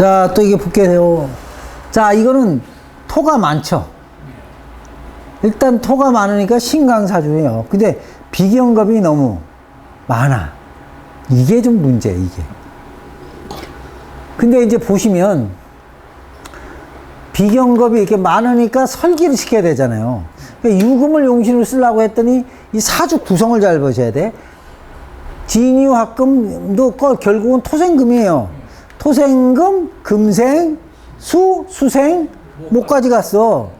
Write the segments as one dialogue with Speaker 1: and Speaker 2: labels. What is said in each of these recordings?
Speaker 1: 자, 또 이게 볼게요. 자, 이거는 토가 많죠. 일단 토가 많으니까 신강사주예요. 근데 비경겁이 너무 많아. 이게 좀 문제, 이게. 근데 이제 보시면 비경겁이 이렇게 많으니까 설계를 시켜야 되잖아요. 그러니까 유금을 용신으로 쓰려고 했더니 이 사주 구성을 잘 보셔야 돼. 진유합금도 거- 결국은 토생금이에요. 토생금, 금생, 수, 수생, 목까지 갔어.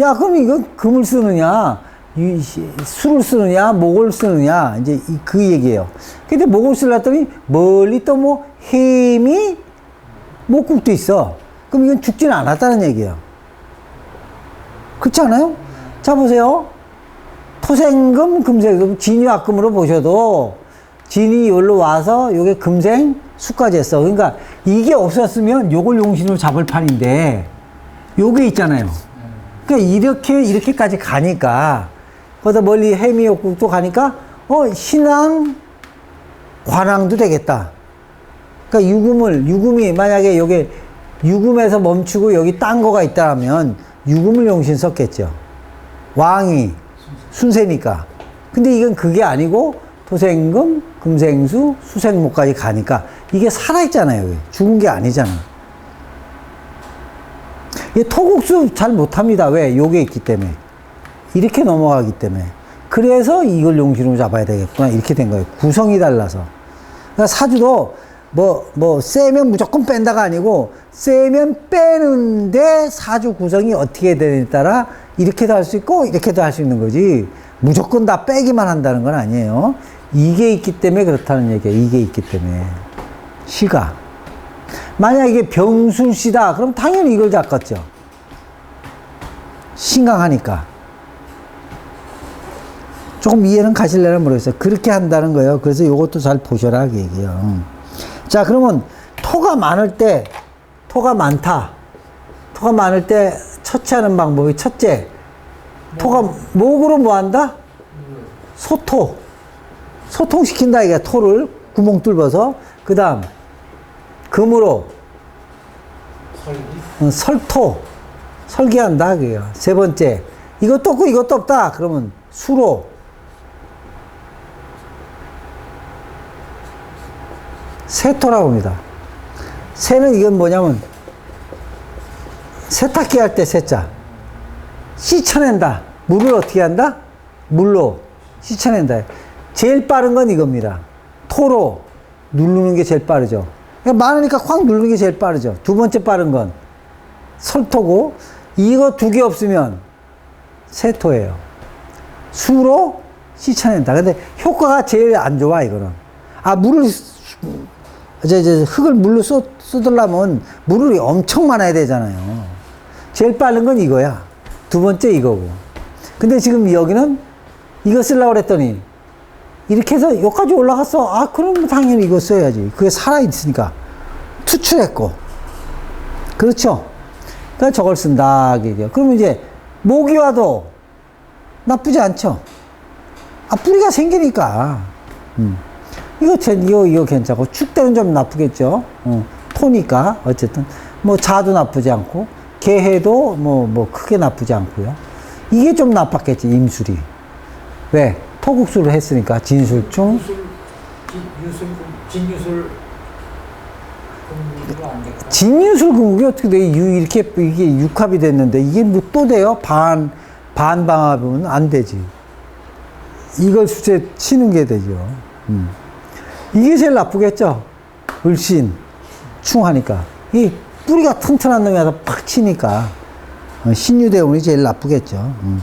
Speaker 1: 야, 그럼 이거 금을 쓰느냐, 수를 쓰느냐, 목을 쓰느냐, 이제 이- 그 얘기예요. 근데 목을 쓰려더니 멀리 또뭐 햄이 목국도 있어. 그럼 이건 죽지는 않았다는 얘기예요. 그렇지 않아요? 자, 보세요. 토생금, 금생금, 진유합금으로 보셔도 진이 여기로 와서 요게 금생, 수까지 했어. 그러니까 이게 없었으면 요걸 용신으로 잡을 판인데 요게 있잖아요. 그러니까 이렇게, 이렇게까지 가니까 거기다 멀리 해미역국도 가니까 어, 신앙, 관왕도 되겠다. 그러니까 유금을, 유금이 만약에 요게 유금에서 멈추고 여기 딴 거가 있다면 유금을 용신 썼겠죠. 왕이 순세니까. 근데 이건 그게 아니고 토생금, 금생수, 수생목까지 가니까 이게 살아있잖아요. 죽은 게 아니잖아. 이 토국수 잘 못합니다. 왜? 요게 있기 때문에. 이렇게 넘어가기 때문에. 그래서 이걸 용신으로 잡아야 되겠구나. 이렇게 된 거예요. 구성이 달라서. 그러니까 사주도 뭐, 뭐, 세면 무조건 뺀다가 아니고, 세면 빼는데 사주 구성이 어떻게 되느냐에 따라 이렇게도 할 수 있고, 이렇게도 할 수 있는 거지. 무조건 다 빼기만 한다는 건 아니에요. 이게 있기 때문에 그렇다는 얘기예요. 이게 있기 때문에. 시가. 만약 이게 병술시다. 그럼 당연히 이걸 잡겠죠. 신강하니까. 조금 이해는 가실려나 모르겠어요. 그렇게 한다는 거예요. 그래서 이것도 잘 보셔라. 그 얘기예요. 음. 자, 그러면 토가 많을 때, 토가 많다. 토가 많을 때 처치하는 방법이 첫째, 토가 목으로 뭐 한다? 소토. 소통시킨다, 이게 토를 구멍 뚫어서. 그 다음, 금으로 어, 설토. 설계한다, 그게요. 세 번째, 이것도 없고 이것도 없다. 그러면 수로. 세토라고 합니다. 세는 이건 뭐냐면 세탁기 할 때 세자 씻어낸다. 물을 어떻게 한다? 물로 씻어낸다. 제일 빠른 건 이겁니다. 토로 누르는 게 제일 빠르죠. 그러니까 많으니까 확 누르는 게 제일 빠르죠. 두 번째 빠른 건 설토고 이거 두 개 없으면 세토예요. 수로 씻어낸다. 근데 효과가 제일 안 좋아 이거는. 아 물을 이제, 이제 흙을 물로 쏟, 쏟으려면 물을 엄청 많아야 되잖아요. 제일 빠른 건 이거야. 두 번째 이거고. 근데 지금 여기는 이거 쓰려고 그랬더니 이렇게 해서 여기까지 올라갔어. 아, 그럼 당연히 이거 써야지. 그게 살아있으니까. 투출했고. 그렇죠? 그러니까 저걸 쓴다. 그러면 이제 모기 와도 나쁘지 않죠? 아, 뿌리가 생기니까. 음. 이거, 제- 이거, 이거 괜찮고, 축대는 좀 나쁘겠죠. 어, 토니까, 어쨌든. 뭐, 자도 나쁘지 않고, 개해도 뭐, 뭐, 크게 나쁘지 않고요. 이게 좀 나빴겠지, 임술이. 왜? 토국수를 했으니까, 진술충.
Speaker 2: 유술, 진, 유술, 진유술 될까?
Speaker 1: 진유술 금국이 어떻게 돼? 유, 이렇게, 이게 육합이 됐는데, 이게 뭐 또 돼요? 반, 반방합은 안 되지. 이걸 수제 치는 게 되죠. 음. 이게 제일 나쁘겠죠? 을신, 충하니까. 이 뿌리가 튼튼한 놈이 와서 팍 치니까. 어, 신유대운이 제일 나쁘겠죠. 음.